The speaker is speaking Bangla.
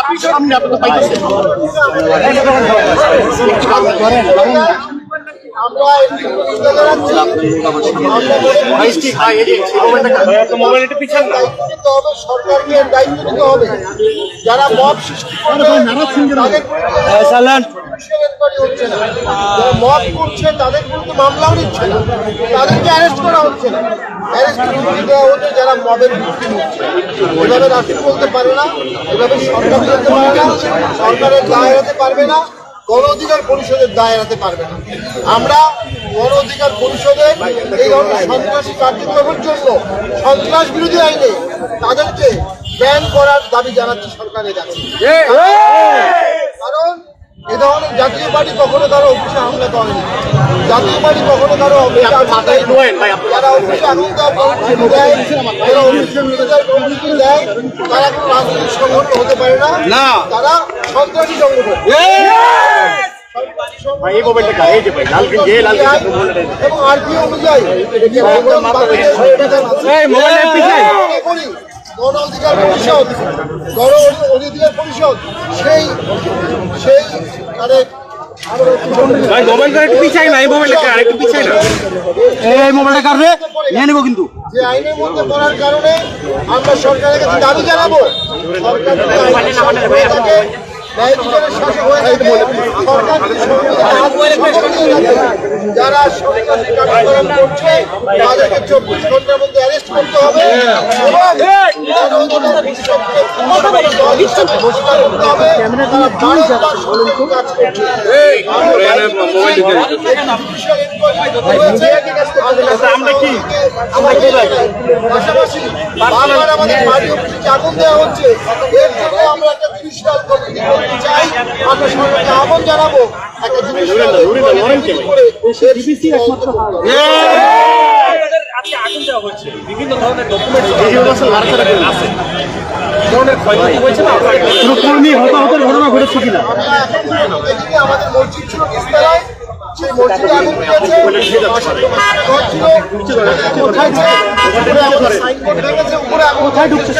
আপনি সামনে আপনি তো পাইতেছেন সরকারকে দায়িত্ব নিতে হবে যারা মব সৃষ্টি করবে হচ্ছে যারা মব করছে তাদের বিরুদ্ধে মামলাও নিচ্ছে তাদেরকে অ্যারেস্ট করা হচ্ছে না অ্যারেস্ট দেওয়া হচ্ছে যারা মবের বিরুদ্ধে নিচ্ছে এভাবে রাষ্ট্র বলতে পারে না, এভাবে সরকার বলতে পারে না, সরকারের দায় এড়াতে পারবে না। গণ অধিকার পরিষদের দায় এড়াতে পারবে না। আমরা গণ অধিকার পরিষদের এই ধরনের সন্ত্রাসী কার্যক্রমের জন্য সন্ত্রাস বিরোধী আইনে তাদেরকে ব্যান করার দাবি জানাচ্ছি সরকারের কাছে। এ ধরনের জাতীয় পার্টি কখনো কারও অফিসে হামলা করেনি জাতীয় পার্টি কখনো কারও আপনি যারা অফিসে আগুন দেয় যারা অফিসে দেয় তারা কোনো রাজনৈতিক সংগঠন হতে পারে না। না। তারা সন্ত্রাসী সংগঠন। এবং আরপি অনুযায়ী গণ অধিকার পরিষদ গণ অধিকার পরিষদ সেই সেই মানে ভাই মোবাইলটা একটু পিছাই না এই মোবাইলটা আর একটু পিছাই না। এই মোবাইলটা কাটবে নিয়ে নেব কিন্তু। যে আইনের মধ্যে পড়ার কারণে আমরা সরকারের কাছে দাবি জানাব। সরকার যারা সরকারি কার্যক্রম করছে তাদেরকে চব্বিশ ঘণ্টার মধ্যে অ্যারেস্ট করতে হবে। এবং কাজ করছে। আমরা কি? আমরা কি পাশাপাশি বারবার আমাদের বাড়ি অফিসে আগুন দেওয়া হচ্ছে? এর জন্য আমরা একটা জুডিশিয়াল কমিটি করতে চাই। আমরা সরকারকে আহ্বান জানাব। একটা জুডিশিয়াল কমিটি করে আজকে আগুন দেওয়া হচ্ছে। বিভিন্ন ধরনের ডকুমেন্ট এই বছর লাড়াচাড়া করে আছে। ধরনের ক্ষয়ক্ষতি হয়েছে না? আপনারা একটু- কোনো কর্মী হতাহতের ঘটনা ঘটেছে কিনা? আমরা এখন আমাদের মসজিদ ছিল নিস্তারায় সেই মসজিদে আগুন দিয়েছে। কোথায় ঢুকছে?